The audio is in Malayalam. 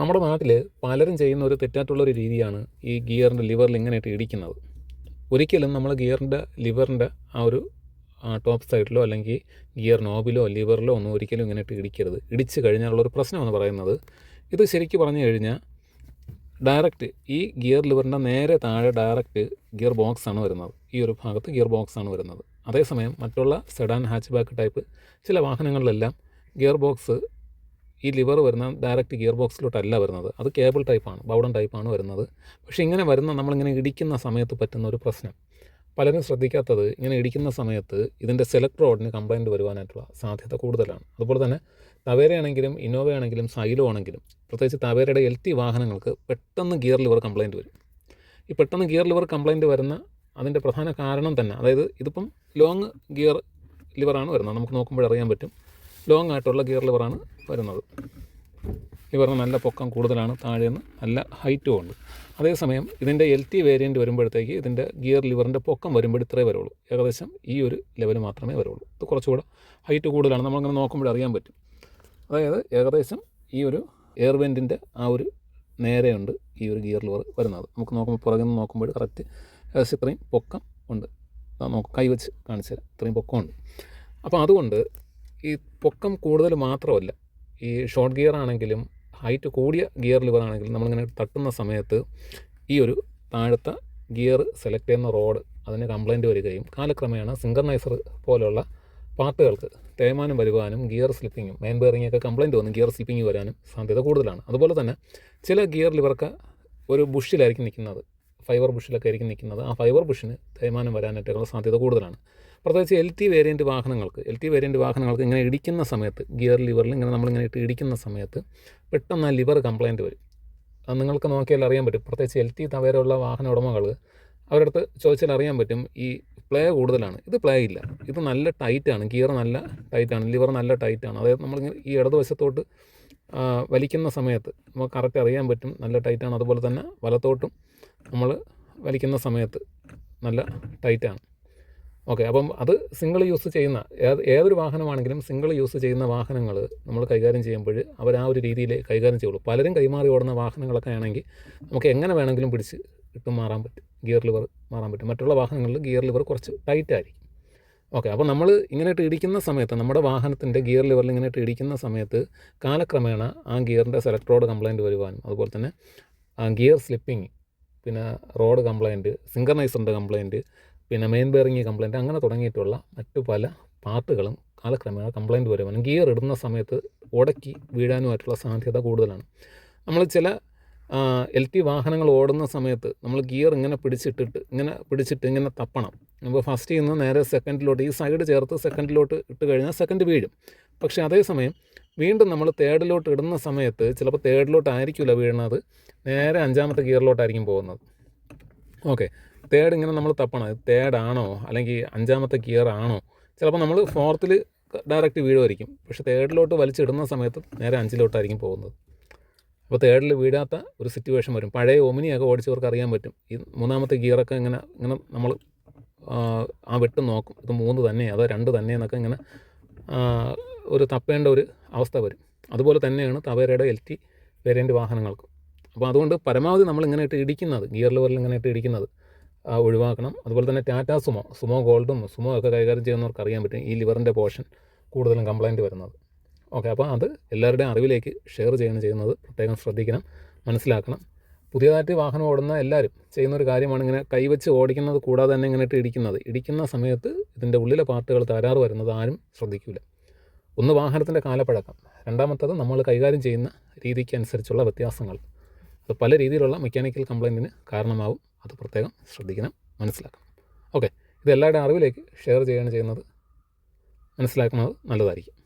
നമ്മുടെ നാട്ടിൽ പലരും ചെയ്യുന്ന ഒരു തെറ്റായിട്ടുള്ളൊരു രീതിയാണ് ഈ ഗിയറിന്റെ ലിവറിൽ ഇങ്ങനെയായിട്ട് ഇടിക്കുന്നത്. ഒരിക്കലും നമ്മൾ ഗിയറിന്റെ ലിവറിന്റെ ആ ഒരു ടോപ്പ് സൈഡിലോ അല്ലെങ്കിൽ ഗിയർ നോബിലോ ലിവറിലോ ഒന്നും ഒരിക്കലും ഇങ്ങനെയായിട്ട് ഇടിക്കരുത്. ഇടിച്ച് കഴിഞ്ഞാലുള്ളൊരു പ്രശ്നമെന്ന് പറയുന്നത്. ഇത് ശരിക്കും പറഞ്ഞു കഴിഞ്ഞാൽ ഡയറക്റ്റ് ഈ ഗിയർ ലിവറിന്റെ നേരെ താഴെ ഡയറക്റ്റ് ഗിയർ ബോക്സ് ആണ് വരുന്നത്. ഈ ഒരു ഭാഗത്ത് ഗിയർ ബോക്സ് ആണ് വരുന്നത്. അതേസമയം മറ്റുള്ള സെഡാൻ ഹാച്ച് ബാക്ക് ടൈപ്പ് ചില വാഹനങ്ങളിലെല്ലാം ഗിയർ ബോക്സ് ഈ ലിവർ വരുന്ന ഡയറക്റ്റ് ഗിയർ ബോക്സിലോട്ടല്ല വരുന്നത്. അത് കേബിൾ ടൈപ്പാണ് ബൗഡൻ ടൈപ്പാണ് വരുന്നത്. പക്ഷേ ഇങ്ങനെ വരുന്ന നമ്മളിങ്ങനെ ഇടിക്കുന്ന സമയത്ത് പറ്റുന്ന ഒരു പ്രശ്നം. പലരും ശ്രദ്ധിക്കാത്തത് ഇങ്ങനെ ഇടിക്കുന്ന സമയത്ത് ഇതിന്റെ സെലക്ട് റോഡിന് കംപ്ലൈന്റ് വരുവാനായിട്ടുള്ള സാധ്യത കൂടുതലാണ്. അതുപോലെ തന്നെ തവേരയാണെങ്കിലും ഇന്നോവ ആണെങ്കിലും സൈലോ ആണെങ്കിലും പ്രത്യേകിച്ച് തവേരയുടെ എൽ ടി വാഹനങ്ങൾക്ക് പെട്ടെന്ന് ഗിയർ ലിവർ കംപ്ലൈന്റ് വരും. ഈ പെട്ടെന്ന് ഗിയർ ലിവർ കംപ്ലൈന്റ് വരുന്ന അതിന്റെ പ്രധാന കാരണം തന്നെ അതായത് ഇതിപ്പം ലോങ് ഗിയർ ലിവറാണ് വരുന്നത്. നമുക്ക് നോക്കുമ്പോൾ അറിയാൻ പറ്റും. ലോങ് ആയിട്ടുള്ള ഗിയർ ലിവറാണ് വരുന്നത്. ഈ പറഞ്ഞ നല്ല പൊക്കം കൂടുതലാണ് താഴേന്ന് നല്ല ഹൈറ്റും ഉണ്ട്. അതേസമയം ഇതിന്റെ എൽ ടി വേരിയന്റ് വരുമ്പോഴത്തേക്ക് ഇതിന്റെ ഗിയർ ലിവറിന്റെ പൊക്കം വരുമ്പോൾ ഇത്രേ വരുള്ളൂ. ഏകദേശം ഈ ഒരു ലെവൽ മാത്രമേ വരുള്ളൂ. ഇത് കുറച്ചുകൂടെ ഹൈറ്റ് കൂടുതലാണ്. നമ്മളിങ്ങനെ നോക്കുമ്പോൾ അറിയാൻ പറ്റും. അതായത് ഏകദേശം ഈ ഒരു എയർ വെന്റിന്റെ ആ ഒരു നേരെയുണ്ട് ഈ ഒരു ഗിയർ ലിവർ വരുന്നത്. നമുക്ക് നോക്കുമ്പോൾ പുറകിൽ നിന്ന് നോക്കുമ്പോൾ കറക്റ്റ് ഏകദേശം ഇത്രയും പൊക്കം ഉണ്ട്. നമുക്ക് കൈവച്ച് കാണിച്ചു തരാം. ഇത്രയും പൊക്കമുണ്ട് അപ്പോൾ അതുകൊണ്ട് ഈ പൊക്കം കൂടുതൽ മാത്രമല്ല ഈ ഷോർട്ട് ഗിയർ ആണെങ്കിലും ഹൈറ്റ് കൂടിയ ഗിയർ ലിവർ ആണെങ്കിലും നമ്മളിങ്ങനെ തട്ടുന്ന സമയത്ത് ഈ ഒരു താഴത്തെ ഗിയർ സെലക്ട് ചെയ്യുന്ന റോഡ് അതിന് കംപ്ലൈന്റ് വരികയും കാലക്രമേണ സിങ്കർനൈസർ പോലെയുള്ള പാർട്ടുകൾക്ക് തേയ്മാനം വരുവാനും ഗിയർ സ്ലിപ്പിങ്ങും മെയിൻ ബെയറിങ്ങൊക്കെ കംപ്ലൈന്റ് വന്നും ഗിയർ സ്ലിപ്പിംഗ് വരാനും സാധ്യത കൂടുതലാണ്. അതുപോലെ തന്നെ ചില ഗിയർ ലിവർക്ക് ഒരു ബുഷിലായിരിക്കും നിൽക്കുന്നത് ഫൈബർ ബുഷിലൊക്കെ ആയിരിക്കും നിൽക്കുന്നത്. ആ ഫൈബർ ബുഷിന് തേയ്മാനം വരാനായിട്ടുള്ള സാധ്യത കൂടുതലാണ്. പ്രത്യേകിച്ച് എൽ ടി വേരിയന്റ് വാഹനങ്ങൾക്ക് എൽ ടി വേരിയന്റ് വാഹനങ്ങൾക്ക് ഇങ്ങനെ ഇടിക്കുന്ന സമയത്ത് ഗിയർ ലിവറിൽ ഇങ്ങനെ നമ്മളിങ്ങനെ ഇട്ട് ഇടിക്കുന്ന സമയത്ത് പെട്ടെന്ന് ആ ലിവർ കംപ്ലയിന്റ് വരും. അത് നിങ്ങൾക്ക് നോക്കിയാൽ അറിയാൻ പറ്റും. പ്രത്യേകിച്ച് എൽ ടി തവേരുള്ള വാഹന ഉടമകൾ അവരുടെ അടുത്ത് ചോദിച്ചാൽ അറിയാൻ പറ്റും ഈ പ്ലേ കൂടുതലാണ്. ഇത് പ്ലേ ഇല്ല. ഇത് നല്ല ടൈറ്റാണ് ഗിയർ നല്ല ടൈറ്റാണ് ലിവർ നല്ല ടൈറ്റാണ് അതായത് നമ്മളിങ്ങനെ ഈ ഇടതുവശത്തോട്ട് വലിക്കുന്ന സമയത്ത് നമുക്ക് കറക്റ്റ് അറിയാൻ പറ്റും. നല്ല ടൈറ്റാണ് അതുപോലെ തന്നെ വലത്തോട്ടും നമ്മൾ വലിക്കുന്ന സമയത്ത് നല്ല ടൈറ്റാണ് ഓക്കെ അപ്പം അത് സിംഗിൾ യൂസ് ചെയ്യുന്ന ഏത് ഏതൊരു വാഹനമാണെങ്കിലും സിംഗിൾ യൂസ് ചെയ്യുന്ന വാഹനങ്ങൾ നമ്മൾ കൈകാര്യം ചെയ്യുമ്പോൾ അവർ ആ ഒരു രീതിയിൽ കൈകാര്യം ചെയ്യുള്ളൂ. പലരും കൈമാറി ഓടുന്ന വാഹനങ്ങളൊക്കെ ആണെങ്കിൽ നമുക്ക് എങ്ങനെ വേണമെങ്കിലും പിടിച്ച് ഇട്ട് മാറാൻ പറ്റും ഗിയർ ലിവർ മാറാൻ പറ്റും. മറ്റുള്ള വാഹനങ്ങളിൽ ഗിയർ ലിവർ കുറച്ച് ടൈറ്റ് ആയിരിക്കും. ഓക്കെ അപ്പോൾ നമ്മൾ ഇങ്ങനെയിട്ട് ഇടിക്കുന്ന സമയത്ത് നമ്മുടെ വാഹനത്തിന്റെ ഗിയർ ലിവറിൽ ഇങ്ങനെയിട്ട് ഇടിക്കുന്ന സമയത്ത് കാലക്രമേണ ആ ഗിയറിന്റെ സെലക്ട് റോഡ് കംപ്ലൈന്റ് വരുവാനും അതുപോലെ തന്നെ ഗിയർ സ്ലിപ്പിങ് പിന്നെ റോഡ് കംപ്ലയിന്റ് സിംഗർനൈസറിന്റെ കംപ്ലൈന്റ് പിന്നെ മെയിൻ ബെയറിങ് കംപ്ലയിന്റ് അങ്ങനെ തുടങ്ങിയിട്ടുള്ള മറ്റു പല പാർട്ടുകളും കാലക്രമേണ കംപ്ലൈന്റ് വരുവാനും ഗിയർ ഇടുന്ന സമയത്ത് ഉടക്കി വീഴാനുമായിട്ടുള്ള സാധ്യത കൂടുതലാണ്. നമ്മൾ ചില എൽ ടി വാഹനങ്ങൾ ഓടുന്ന സമയത്ത് നമ്മൾ ഗിയർ ഇങ്ങനെ പിടിച്ചിട്ടിട്ട് ഇങ്ങനെ പിടിച്ചിട്ട് ഇങ്ങനെ തപ്പണം. അപ്പോൾ ഫസ്റ്റ് നിന്ന് നേരെ സെക്കൻഡിലോട്ട് ഈ സൈഡ് ചേർത്ത് സെക്കൻഡിലോട്ട് ഇട്ട് കഴിഞ്ഞാൽ സെക്കൻഡ് വീഴും. പക്ഷേ അതേസമയം വീണ്ടും നമ്മൾ തേർഡിലോട്ട് ഇടുന്ന സമയത്ത് ചിലപ്പോൾ തേർഡിലോട്ടായിരിക്കില്ല വീഴുന്നത് നേരെ അഞ്ചാമത്തെ ഗിയറിലോട്ടായിരിക്കും പോകുന്നത്. ഓക്കെ തേർഡ് ഇങ്ങനെ നമ്മൾ തപ്പണം. തേർഡ് ആണോ? അല്ലെങ്കിൽ അഞ്ചാമത്തെ ഗിയർ ആണോ? ചിലപ്പോൾ നമ്മൾ ഫോർത്തിൽ ഡയറക്റ്റ് വീഴുമായിരിക്കും പക്ഷേ തേർഡിലോട്ട് വലിച്ചിടുന്ന സമയത്ത് നേരെ അഞ്ചിലോട്ടായിരിക്കും പോകുന്നത്. അപ്പോൾ തേർഡിൽ വീഴാത്ത ഒരു സിറ്റുവേഷൻ വരും. പഴയ ഒമിനിയൊക്കെ ഓടിച്ചവർക്ക് അറിയാൻ പറ്റും. ഈ മൂന്നാമത്തെ ഗിയറൊക്കെ ഇങ്ങനെ ഇങ്ങനെ നമ്മൾ ആ വെട്ട് നോക്കും. ഇത് മൂന്ന് തന്നെ അതോ രണ്ട് തന്നെ എന്നൊക്കെ ഇങ്ങനെ ഒരു തപ്പേണ്ട ഒരു അവസ്ഥ വരും. അതുപോലെ തന്നെയാണ് തവേരയുടെ എൽ ടി വേരിയന്റ് വാഹനങ്ങൾക്കും. അപ്പോൾ അതുകൊണ്ട് പരമാവധി നമ്മൾ ഇങ്ങനെ ഇടിക്കുന്നത് ഗിയർ ലെവലിൽ ഇങ്ങനെ ഇടിക്കുന്നത് ഒഴിവാക്കണം. അതുപോലെ തന്നെ ടാറ്റ സുമോ സുമോ ഗോൾഡും സുമോ ഒക്കെ കൈകാര്യം ചെയ്യുന്നവർക്ക് അറിയാൻ പറ്റും ഈ ലിവറിന്റെ പോർഷൻ കൂടുതലും കംപ്ലൈന്റ് വരുന്നത്. ഓക്കെ അപ്പോൾ അത് എല്ലാവരുടെയും അറിവിലേക്ക് ഷെയർ ചെയ്യണം ചെയ്യുന്നത് പ്രത്യേകം ശ്രദ്ധിക്കണം മനസ്സിലാക്കണം. പുതിയതായിട്ട് വാഹനം ഓടുന്ന എല്ലാവരും ചെയ്യുന്ന ഒരു കാര്യമാണ് ഇങ്ങനെ കൈവച്ച് ഓടിക്കുന്നത് കൂടാതെ തന്നെ ഇങ്ങനെ ഇട്ട് ഇടിക്കുന്നത്. ഇടിക്കുന്ന സമയത്ത് ഇതിന്റെ ഉള്ളിലെ പാർട്ടുകൾ തകരാറ് വരുന്നത് ആരും ശ്രദ്ധിക്കില്ല ഒന്ന് വാഹനത്തിന്റെ കാലപ്പഴക്കം. രണ്ടാമത്തത് നമ്മൾ കൈകാര്യം ചെയ്യുന്ന രീതിക്ക് അനുസരിച്ചുള്ള വ്യത്യാസങ്ങൾ. അത് പല രീതിയിലുള്ള മെക്കാനിക്കൽ കംപ്ലൈന്റിന് കാരണമാവും. അത് പ്രത്യേകം ശ്രദ്ധിക്കണം മനസ്സിലാക്കണം. ഓക്കെ ഇത് അറിവിലേക്ക് ഷെയർ ചെയ്യുകയാണ് ചെയ്യുന്നത്. മനസ്സിലാക്കുന്നത് നല്ലതായിരിക്കും.